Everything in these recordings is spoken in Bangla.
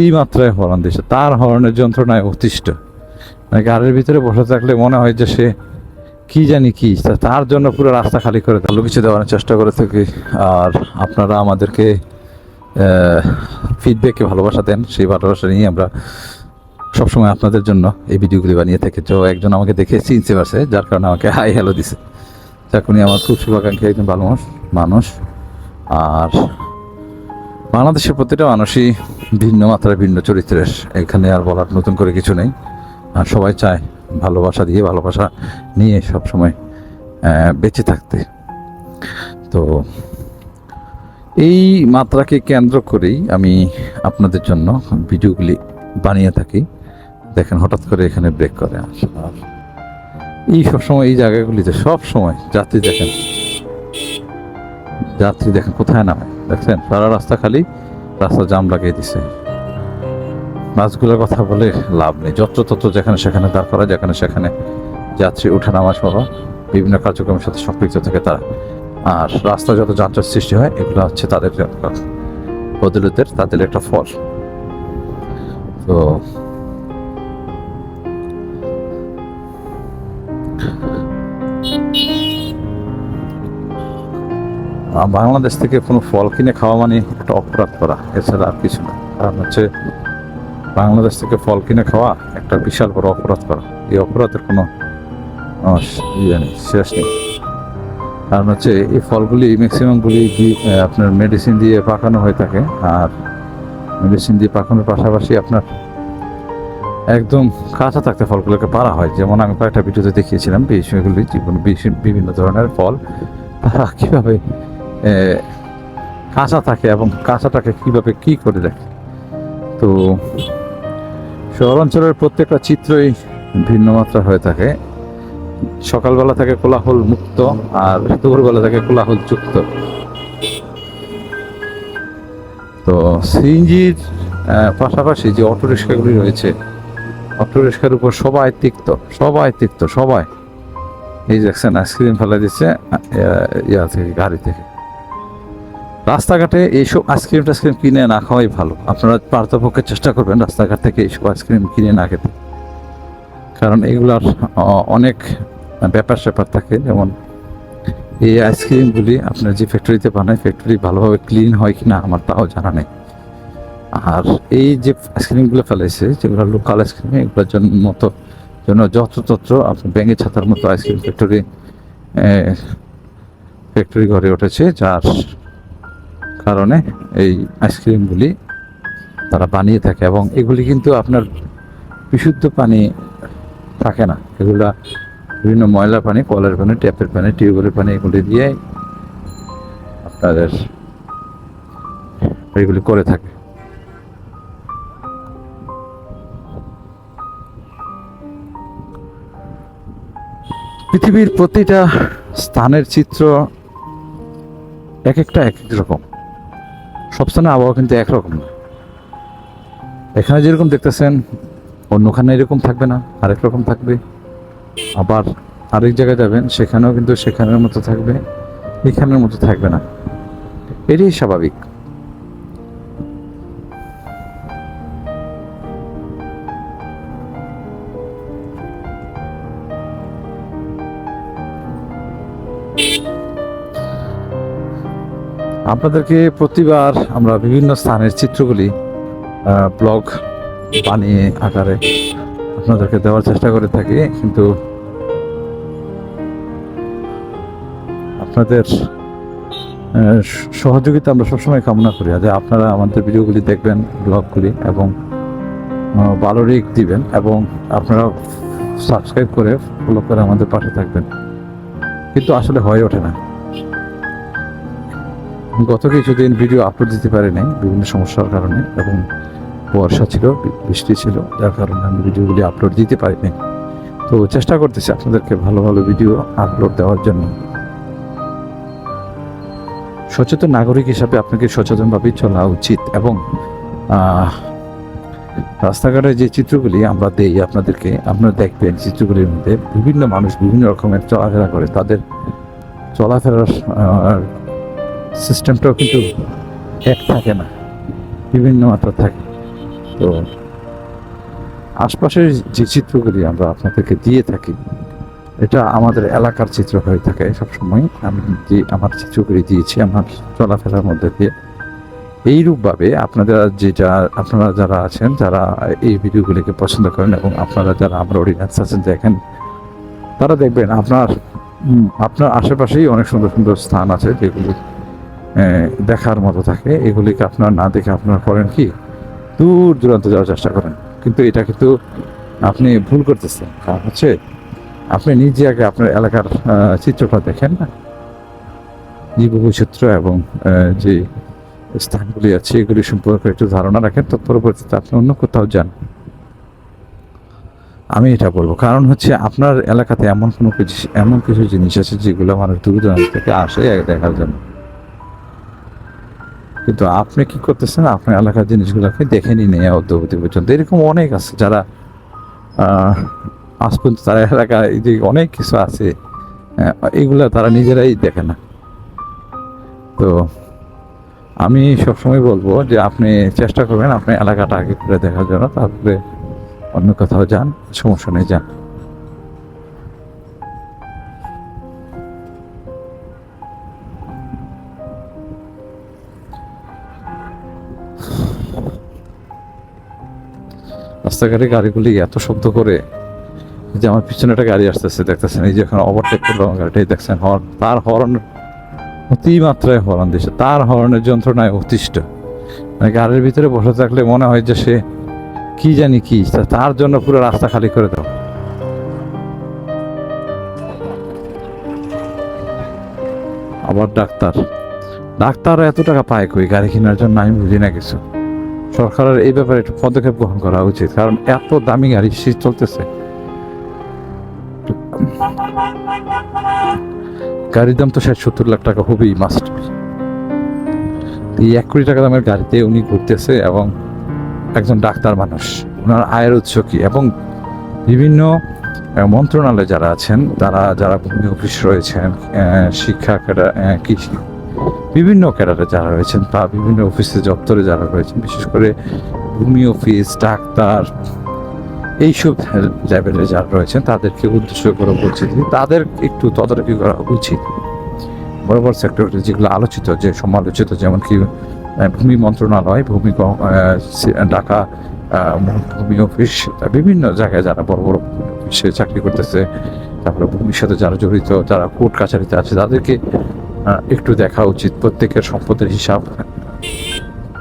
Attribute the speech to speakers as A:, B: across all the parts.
A: অতিমাত্রায় হরণ দিচ্ছে তার হরণের যন্ত্রণায় অতিষ্ঠ। মানে গাড়ির ভিতরে বসে থাকলে মনে হয় যে সে কি জানি কি তার জন্য পুরো রাস্তা খালি করে ভালো কিছু দেওয়ার চেষ্টা করে থাকি। আর আপনারা আমাদেরকে ফিডব্যাকে ভালোবাসা দেন। সেই ভালোবাসা নিয়ে আমরা সবসময় আপনাদের জন্য এই ভিডিওগুলি বানিয়ে থাকি। তো একজন আমাকে দেখে চিনতে পারছে, যার কারণে আমাকে হাই হ্যালো দিছে। যাক, উনি আমার খুব শুভাকাঙ্ক্ষী একজন ভালো মানুষ। আর বাংলাদেশের প্রতিটা মানুষই ভিন্ন মাত্রায় ভিন্ন চরিত্রের। এখানে আর বলার নতুন করে কিছু নেই। আর সবাই চায় ভালোবাসা দিয়ে ভালোবাসা নিয়ে সবসময় বেঁচে থাকতে। তো এই মাত্রাকে কেন্দ্র করেই আমি আপনাদের জন্য ভিডিওগুলি বানিয়ে থাকি। দেখেন, হঠাৎ করে এখানে ব্রেক করে। আর এই সবসময় এই জায়গাগুলিতে সব সময় যাত্রী দেখেন। যাত্রী দেখেন, কোথায় নামে? দেখছেন? সারা রাস্তা খালি রাস্তা জাম লাগিয়ে দিছে। বাসগুলোর কথা বলে লাভ নেই। যত্রতত্র যেখানে সেখানে দাঁড় করা যেখানে সেখানে যাত্রী উঠে নামা সহ বিভিন্ন কার্যক্রমের সাথে সম্পৃক্ত থাকে তারা। আর রাস্তা যত যাত্রার সৃষ্টি হয়, এগুলো হচ্ছে তাদের বদলতের তাদের একটা ফল। তো বাংলাদেশ থেকে কোনো ফল কিনে খাওয়া মানে একটা অপরাধ করা, এছাড়া আর কিছু না। কারণ হচ্ছে বাংলাদেশ থেকে ফল কিনে খাওয়া একটা বিশাল বড় অপরাধ করা। এই অপরাধের কোনো ইয়ে নেই, শেষ নেই। কারণ হচ্ছে এই ফলগুলি ম্যাক্সিমামগুলি আপনার মেডিসিন দিয়ে পাকানো হয়ে থাকে, আর মেডিসিন দিয়ে পাকানোর পাশাপাশি আপনার একদম কাঁচা থাকতে ফলগুলোকে পারা হয়। যেমন আমি কয়েকটা ভিডিওতে দেখিয়েছিলাম বিষয়গুলি বিভিন্ন ধরনের ফল তারা কীভাবে কাঁচা থাকে এবং কাঁচাটাকে কীভাবে কী করে রাখে তো শহরাঞ্চলের প্রত্যেকটা চিত্রই ভিন্ন মাত্রা হয়ে থাকে। সকালবেলা থেকে কোলাহল মুক্ত আর দুপুরবেলা থেকে কোলাহল যুক্ত। তো সিএনজির পাশাপাশি যে অটো রিক্সাগুলি রয়েছে, অটো রিক্সার উপর সবাই তিক্ত সবাই তিক্ত, সবাই। এই দেখছেন, আইসক্রিম ফেলে দিচ্ছে ইয়া থেকে, গাড়ি থেকে। রাস্তাঘাটে এইসব আইসক্রিম টাইসক্রিম কিনে না খাওয়াই ভালো। আপনারা পার্থপক্ষে চেষ্টা করবেন রাস্তাঘাট থেকে এইসব আইসক্রিম কিনে না খেতে। কারণ এগুলার অনেক ব্যাপার স্যাপার থাকে। যেমন এই আইসক্রিমগুলি আপনার যে ফ্যাক্টরিতে বানায় ফ্যাক্টরি ভালোভাবে ক্লিন হয় কি না আমার তাও জানা নেই। আর এই যে আইসক্রিমগুলো ফেলেছে যেগুলো লোকাল আইসক্রিম, এগুলোর জন্য মতো, জন্য যত্রতত্র আপনার ব্যাঙে ছাতার মতো আইসক্রিম ফ্যাক্টরি ফ্যাক্টরি গড়ে উঠেছে, যার কারণে এই আইসক্রিমগুলি তারা বানিয়ে থাকে এবং এগুলি কিন্তু আপনার বিশুদ্ধ পানি থাকে না। এগুলা বিভিন্ন ময়লা পানি, কলের পানি, ট্যাপের পানি, টিউবওয়েলের পানি এগুলি দিয়ে আপনাদের এগুলি করে থাকে। পৃথিবীর প্রতিটা স্থানের চিত্র এক একটা এক এক রকম। সব স্থানে আবহাওয়া কিন্তু একরকম। না এখানে যেরকম দেখতেছেন, অন্যখানে এরকম থাকবে না, আরেক রকম থাকবে। আবার আরেক জায়গায় যাবেন, সেখানেও কিন্তু সেখানের মতো থাকবে, এখানের মতো থাকবে না। এটাই স্বাভাবিক। আপনাদেরকে প্রতিবার আমরা বিভিন্ন স্থানের চিত্রগুলি ব্লগ বানিয়ে আকারে আপনাদেরকে দেওয়ার চেষ্টা করে থাকি, কিন্তু আপনাদের সহযোগিতা আমরা সবসময় কামনা করি। যে আপনারা আমাদের ভিডিওগুলি দেখবেন ব্লগগুলি এবং ভালো রেক দিবেন, এবং আপনারা সাবস্ক্রাইব করে ফলো করে আমাদের পাশে থাকবেন। কিন্তু আসলে হয়ে ওঠে না। গত কিছুদিন ভিডিও আপলোড দিতে পারি নাই বিভিন্ন সমস্যার কারণে এবং বর্ষা ছিল বৃষ্টি ছিল, যার কারণে আমি ভিডিওগুলি আপলোড দিতে পারি নাই তো চেষ্টা করতেছি আপনাদেরকে ভালো ভালো ভিডিও আপলোড দেওয়ার জন্য। সচেতন নাগরিক হিসাবে আপনাকে সচেতনভাবেই চলা উচিত এবং রাস্তাঘাটের যে চিত্রগুলি আমরা দেই আপনাদেরকে, আপনারা দেখবেন চিত্রগুলির মধ্যে বিভিন্ন মানুষ বিভিন্ন রকমের চলাফেরা করে। তাদের চলাফেরার সিস্টেমটাও কিন্তু এক থাকে না, বিভিন্ন মাত্রা থাকে। তো আশপাশের যে চিত্রগুলি আমরা আপনাদেরকে দিয়ে থাকি, এটা আমাদের এলাকার চিত্র হয়ে থাকে সবসময়। আমি যে আমার চিত্রগুলি দিয়েছি, আমার চলাফেরার মধ্যে দিয়ে। এইরূপভাবে আপনারা যেটা আপনারা যারা আছেন, যারা এই ভিডিওগুলিকে পছন্দ করেন এবং আপনারা যারা আমার অডিয়েন্স আছেন, দেখেন, তারা দেখবেন আপনার আপনার আশেপাশেই অনেক সুন্দর সুন্দর স্থান আছে যেগুলি দেখার মতো থাকে। এগুলিকে আপনার না দেখে আপনার করেন কি? দূর দূরান্ত যাওয়ার চেষ্টা করেন। কিন্তু এটা কিন্তু আপনি ভুল করতেছেন। কারণ হচ্ছে আপনি নিজে আগে আপনার এলাকার চিত্রটা দেখেন না? জীব বৈচিত্র্য এবং যে স্থানগুলি আছে, এগুলি সম্পর্কে একটু ধারণা রাখেন। তো পরবর্তীতে আপনি অন্য কোথাও যান। আমি এটা বলব। কারণ হচ্ছে আপনার এলাকাতে এমন কোনো এমন কিছু জিনিস আছে যেগুলো মানুষ দূর দূরান্ত থেকে আসে দেখার জন্য কিন্তু আপনি কি করতেছেন? আপনার এলাকার জিনিসগুলোকে দেখে নিয়ে নেওয়া অদ্যবধি পর্যন্ত। এরকম অনেক আছে যারা আজ পর্যন্ত তারা এলাকায় এই যে অনেক কিছু আছে এগুলা তারা নিজেরাই দেখে না। তো আমি সবসময় বলব যে আপনি চেষ্টা করবেন আপনি এলাকাটা আগে ঘুরে দেখার জন্য, তারপরে অন্য কোথাও যান, সমস্যা নেই, যান। রাস্তাঘাটে গাড়িগুলি এত শব্দ করে যে আমার পিছনে একটা গাড়ি আসতেছে, দেখতেছেন? এই যে এখন ওভারটেক করল আমার গাড়িটাই দেখছেন হর্ন তার হর্ন অতিমাত্রায় হর্ন দিচ্ছে তার হর্নের যন্ত্রণায় অতিষ্ঠ। মানে গাড়ির ভিতরে বসে থাকলে মনে হয় যে সে কি জানি কি তার জন্য পুরো রাস্তা খালি করে দাও। আবার ডাক্তার। ডাক্তার এত টাকা পায় কই? গাড়ি কেনার জন্য আমি বুঝি না কিছু। সরকারের এই ব্যাপারে একটু পদক্ষেপ গ্রহণ করা উচিত, কারণ এত দামি গাড়ি শীত চলতেছে। গাড়ির দাম তো ষাট সত্তর লাখ টাকা হবেই মাস্ট এই এক কোটি টাকা দামের গাড়িতে উনি ঘুরতেছে এবং একজন ডাক্তার মানুষ। ওনার আয়ের উৎস কি? এবং বিভিন্ন মন্ত্রণালয়ে যারা আছেন, তারা, যারা ভূমি অফিস রয়েছেন শিক্ষা কৃষি বিভিন্ন ক্যাডারে যারা রয়েছেন বা বিভিন্ন অফিসে, দপ্তরে যারা রয়েছেন, বিশেষ করে ভূমি অফিস, ডাক্তার, এইসব লেভেলে যারা রয়েছেন, তাদেরকে উদ্দেশ্য করে বলছি তাদের একটু তদারকি করা উচিত। বড় বড় সেক্টর যেগুলো আলোচিত, যে সমালোচিত, যেমন কি ভূমি মন্ত্রণালয়, ভূমি ঢাকা ভূমি অফিস বিভিন্ন জায়গায় যারা বড় বড় অফিসে চাকরি করতেছে, তারপরে ভূমির সাথে যারা জড়িত, যারা কোর্ট কাছারিতে আছে, তাদেরকে একটু দেখা উচিত, প্রত্যেকের সম্পদের হিসাব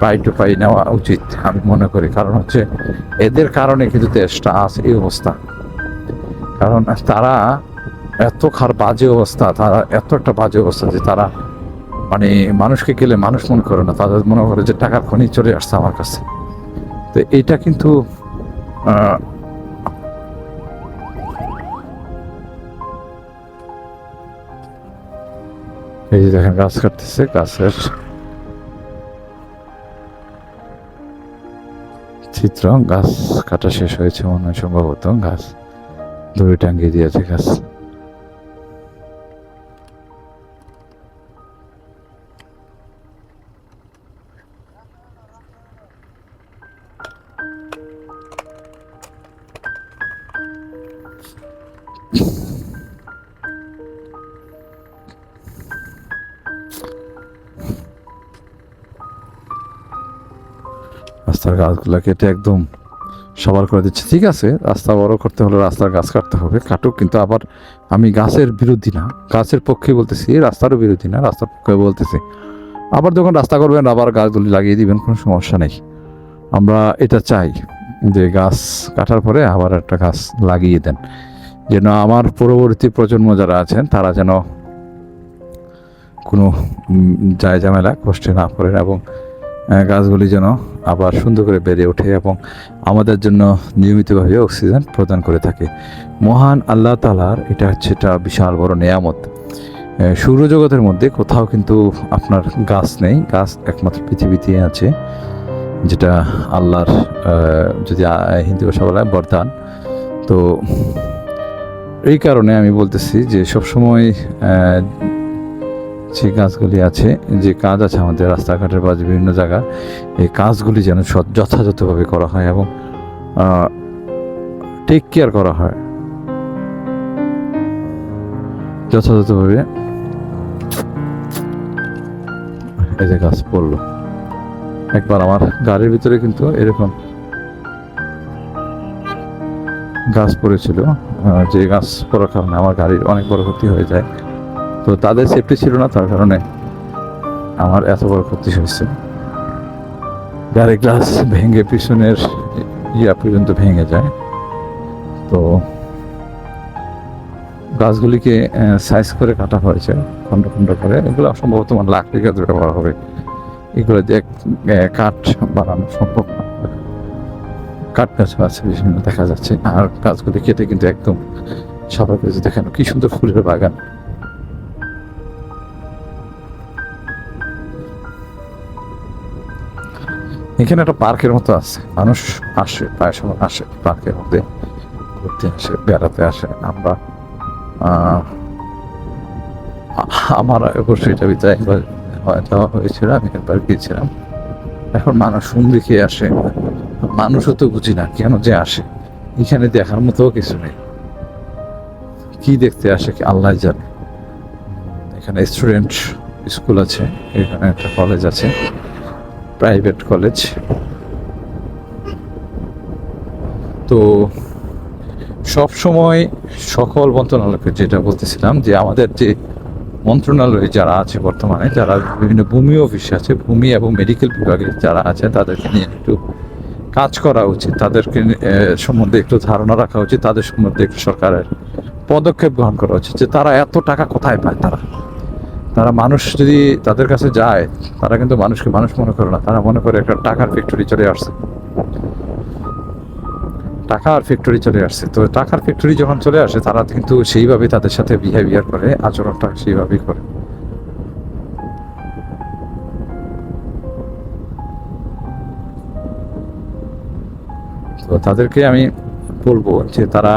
A: পাই টু পাই নেওয়া উচিত, আমি মনে করি। কারণ হচ্ছে এদের কারণে কিন্তু দেশটা আছে এই অবস্থা। কারণ তারা এত খার বাজে অবস্থা, তারা এত একটা বাজে অবস্থা যে তারা মানে মানুষকে গেলে মানুষ মনে করে না, তাদের মনে করে যে টাকার খনি চলে আসছে আমার কাছে। তো এইটা কিন্তু এই যে দেখেন, গাছ কাটতেছে, গাছের চিত্র, গাছ কাটা শেষ হয়েছে মনে হয় সম্ভবত, গাছ দড়ি টাঙ্গিয়ে দিয়েছে গাছ। রাস্তার গাছগুলা কেটে একদম সবার করে দিচ্ছে। ঠিক আছে, রাস্তা বড় করতে হলে রাস্তার গাছ কাটতে হবে, কাটুক, কিন্তু আবার আমি গাছের বিরোধী না, গাছের পক্ষে বলতেছি, রাস্তারও বিরোধী না, রাস্তার পক্ষে বলতেছি। আবার যখন রাস্তা করবেন, আবার গাছগুলি লাগিয়ে দিবেন, কোনো সমস্যা নেই। আমরা এটা চাই যে গাছ কাটার পরে আবার একটা গাছ লাগিয়ে দেন। যেন আমার পরবর্তী প্রজন্ম যারা আছেন, তারা যেন কোনো যায় ঝামেলা কষ্টে না পড়েন এবং গাছগুলি যেন আবার সুন্দর করে বেড়ে ওঠে এবং আমাদের জন্য নিয়মিতভাবে অক্সিজেন প্রদান করে থাকে। মহান আল্লাহ তালার এটা হচ্ছে একটা বিশাল বড় নেয়ামত। সৌরজগতের মধ্যে কোথাও কিন্তু আপনার গাছ নেই। গাছ একমাত্র পৃথিবীতে আছে, যেটা আল্লাহর যদি হিন্দি ভাষা বলা হয়, বরদান। তো এই কারণে আমি বলতেছি যে সবসময় যে গাছগুলি আছে, যে কাজ আছে আমাদের রাস্তাঘাটের বা বিভিন্ন জায়গা, এই কাজগুলি যেন যথাযথভাবে করা হয় এবং টেক কেয়ার করা হয়। যথাযথভাবে এই যে গাছ পড়ল। একবার আমার গাড়ির ভিতরে কিন্তু এরকম গাছ পড়েছিল যে গাছ পড়ার কারণে আমার গাড়ির অনেক বড় ক্ষতি হয়ে যায়। তো তাদের সেফটি ছিল না, তার কারণে আমার এত বড় ক্ষতি হয়েছে। গাড়ির গ্লাস ভেঙে পিছনের ইয়া পর্যন্ত ভেঙে যায়। তো গাছগুলিকে সাইজ করে কাটা হয়েছে, খণ্ড খণ্ড করে। এগুলো সম্ভবত আমার লাকড়ি গাছ ব্যবহার হবে। এগুলো দিয়ে কাঠ বানানো সম্ভব না। কাঠ গাছও আছে, বিভিন্ন দেখা যাচ্ছে। আর গাছগুলি কেটে কিন্তু একদম পেজে দেখানো, কি সুন্দর ফুলের বাগান। এখানে একটা পার্কের মতো আছে। মানুষ আসে, প্রায় সময় আসে পার্কের মধ্যে, ঘুরতে আসে, বেড়াতে আসে। আমরা আমার অবশ্যই এটা একবার যাওয়া হয়েছিল, আমি একবার গিয়েছিলাম। এখন মানুষ শুন দেখে আসে। মানুষও তো বুঝি না কেন যে আসে। এখানে দেখার মতো কিছু নেই। কি দেখতে আসে কি আল্লাহ জানে। এখানে স্টুডেন্ট স্কুল আছে, এখানে একটা কলেজ আছে। Private college. তো সব সময় সকল মন্ত্রণালয়কে যেটা বলতেছিলাম যে আমাদের যে মন্ত্রণালয়ে যারা আছে বর্তমানে, যারা বিভিন্ন ভূমি অফিসে আছে, ভূমি এবং মেডিকেল বিভাগে যারা আছে, তাদেরকে নিয়ে একটু কাজ করা উচিত। তাদেরকে সম্বন্ধে একটু ধারণা রাখা উচিত। তাদের সম্বন্ধে একটু সরকারের পদক্ষেপ গ্রহণ করা উচিত যে তারা এত টাকা কোথায় পায় তারা। তারা মানুষ যদি তাদের কাছে যায়, তারা কিন্তু মানুষকে মানুষ মনে করে না, তারা মনে করে একটা টাকার ফ্যাক্টরি চলে আসছে। টাকার ফ্যাক্টরি চলে আসছে। তো টাকার ফ্যাক্টরি যখন চলে আসে, তারা কিন্তু সেইভাবে তাদের সাথে বিহেভিয়ার করে, আচরণটা সেইভাবেই করে। তো তাদেরকে আমি বলব যে তারা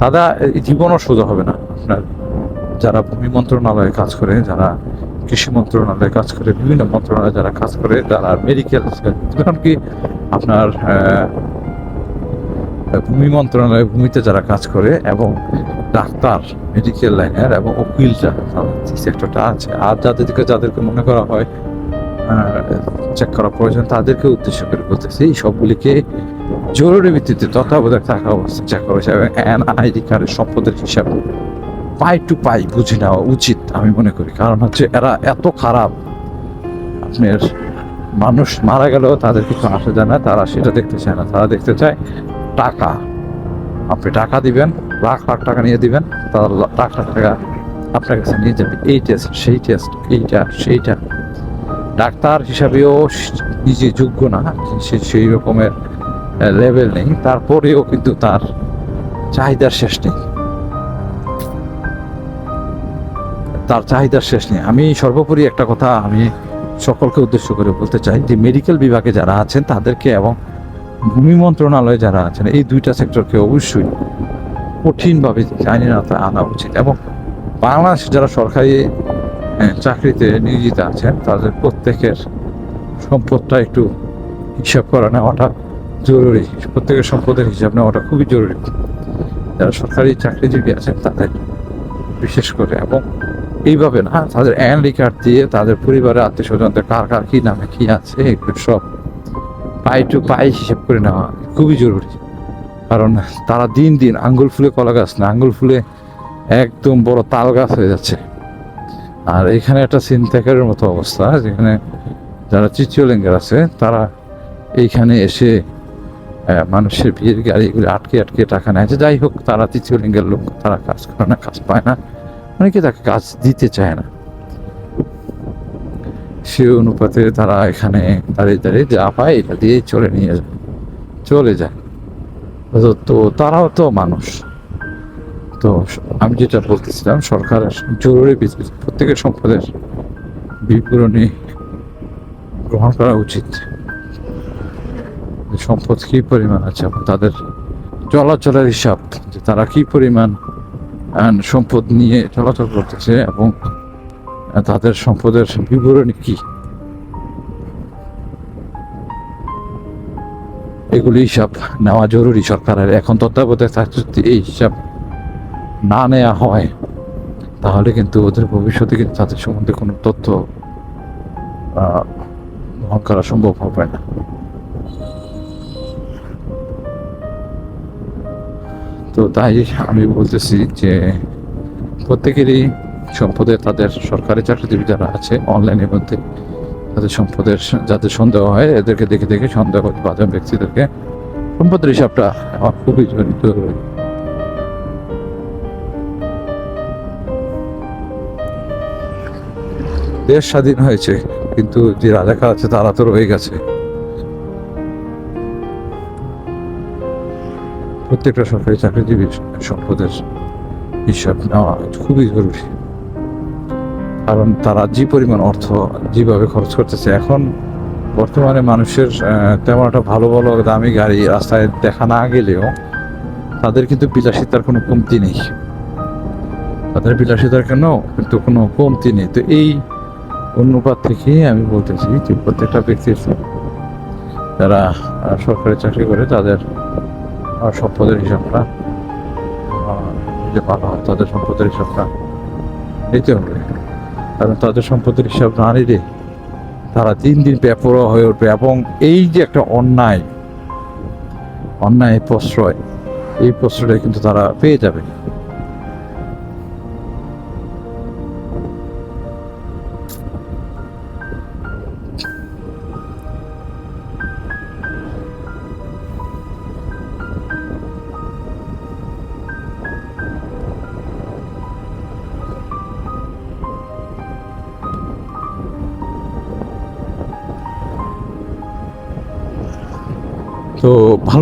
A: তারা জীবনও সোজা হবে না। আপনার যারা ভূমি মন্ত্রণালয়ে কাজ করে, যারা কৃষি মন্ত্রণালয়ে কাজ করে, বিভিন্ন মন্ত্রণালয়ে যারা কাজ করে, যারা মেডিকেল এমনকি আপনার ভূমি মন্ত্রণালয়ে ভূমিতে যারা কাজ করে এবং ডাক্তার মেডিকেল লাইনের এবং উকিলরা সেক্টরটা আছে। আর যাদেরকে যাদেরকে মনে করা হয় চেক করা প্রয়োজন, তাদেরকে উদ্দেশ্য করে বলতেছে, এই সবগুলিকে জরুরি ভিত্তিতে তত্ত্বাবধায়ক থাকা অবস্থা চেক করা হয়েছে এবং এনআইডি কার্ডের সম্পদের হিসাব পাই টু পাই বুঝে নেওয়া উচিত আমি মনে করি। কারণ হচ্ছে এরা এত খারাপ। আপনার মানুষ মারা গেলেও তাদের কিছু আসে যায় না, তারা সেটা দেখতে চায় না। তারা দেখতে চায় টাকা। আপনি টাকা দিবেন, লাখ লাখ টাকা নিয়ে দিবেন, তারা লাখ লাখ টাকা আপনার কাছে নিয়ে যাবে। এই টেস্ট সেই টেস্ট এইটা, সেইটা। ডাক্তার হিসাবেও নিজে যোগ্য না, সে সেই রকমের লেভেল নেই। তারপরেও কিন্তু তার চাহিদার শেষ নেই। তার চাহিদার শেষ নেই। আমি সর্বোপরি একটা কথা আমি সকলকে উদ্দেশ্য করে বলতে চাই যে মেডিকেল বিভাগে যারা আছেন তাদেরকে এবং ভূমি মন্ত্রণালয়ে যারা আছেন, এই দুইটা সেক্টরকে অবশ্যই কঠিনভাবে আইনের আওতায় আনা উচিত। এবং বাংলাদেশ যারা সরকারি চাকরিতে নিয়োজিত আছেন, তাদের প্রত্যেকের সম্পদটা একটু হিসাব করা নেওয়াটা জরুরি। প্রত্যেকের সম্পদের হিসাব নেওয়াটা খুবই জরুরি। যারা সরকারি চাকরিজীবী আছেন তাদের বিশেষ করে। এবং এইভাবে না তাদের অ্যানলি কার্ড দিয়ে তাদের পরিবারের আত্মীয় স্বজনদের কার কার কি নামে কি আছে, এগুলো সব পাই টু পাই হিসেব করে নেওয়া খুবই জরুরি। কারণ তারা দিন দিন আঙ্গুল ফুলে কলা গাছ না, আঙ্গুল ফুলে একদম বড় তাল গাছ হয়ে যাচ্ছে। আর এখানে একটা সিনথেকারের মতো অবস্থা, যেখানে যারা তৃতীয় লিঙ্গের আছে, তারা এইখানে এসে মানুষের ভিড় গাড়িগুলো আটকে আটকে টাকা নেয়। যাই হোক, তারা তৃতীয় লিঙ্গের লোক, তারা কাজ করে না, কাজ পায় না। অনেকে তাকে কাজ দিতে চায় না। সে অনুপাতে তারা এখানে দাঁড়িয়ে দাঁড়িয়ে যা পায় এটা দিয়ে চলে নিয়ে যায়, চলে যায়। তো তারাও তো মানুষ। তো আমি যেটা বলতেছিলাম, সরকার জরুরি প্রত্যেকের সম্পদের বিবরণী গ্রহণ করা উচিত। সম্পদ কি পরিমাণ আছে তাদের চলাচলের হিসাব, যে তারা কি পরিমাণ সম্পদ নিয়ে চলাচল করতেছে এবং তাদের সম্পদের বিবরণী কি? এগুলি হিসাব নেওয়া জরুরি সরকারের। এখন তত্ত্বাবধায়ক এই হিসাব না নেওয়া হয়, তাহলে কিন্তু ওদের ভবিষ্যতে কিন্তু তাদের সম্বন্ধে কোনো তথ্য গ্রহণ করা সম্ভব হবে না। তো তাই আমি বলতেছি যে প্রত্যেকেরই সম্পদের তাদের সরকারি চাকরিজীবী যারা আছে অনলাইনের মধ্যে তাদের সম্পদের যাদের সন্দেহ হয়, এদেরকে দেখে দেখে সন্দেহ বাজার ব্যক্তিদেরকে সম্পদের হিসাবটা খুবই জড়িত দেশ স্বাধীন হয়েছে, কিন্তু যে রাজাকার আছে তারা তো রয়ে গেছে। প্রত্যেকটা সরকারি চাকরিজীবীর সম্পদের হিসাব নেওয়া খুবই জরুরি। কারণ তারা যে পরিমাণ অর্থ যেভাবে খরচ করতেছে, এখন বর্তমানে মানুষের তেমন একটা ভালো ভালো দামি গাড়ি রাস্তায় দেখা না গেলেও তাদের কিন্তু বিলাসিতার কোনো কমতি নেই। তাদের বিলাসিতার কেন? কিন্তু কোনো কমতি নেই। তো এই অনুপাত থেকেই আমি বলতেছি যে প্রত্যেকটা ব্যক্তির যারা সরকারি চাকরি করে তাদের সম্পদের হিসাবটা যে ভালো হয় তাদের সম্পদের হিসাবটা নিতে হবে কারণ তাদের সম্পদের হিসাব না নিলে তারা দিন দিন বেপরোয়া হয়ে উঠবে। এবং এই যে একটা অন্যায় অন্যায় প্রশ্রয়, এই প্রশ্রয়টা কিন্তু তারা পেয়ে যাবে।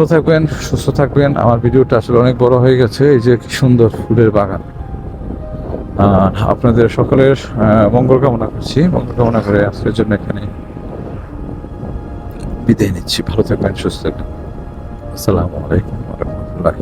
A: ভালো থাকবেন, সুস্থ থাকবেন। আমার ভিডিওটা আসলে অনেক বড় হয়ে গেছে, এই যে কি সুন্দর ফুলের বাগান। আপনাদের সকলের মঙ্গল কামনা করছি। মঙ্গল কামনা করে আজকের জন্য এখানে বিদায় নিচ্ছি। ভালো থাকবেন, সুস্থ থাকবেন। আসসালামু আলাইকুম রহমতুল্লাহ।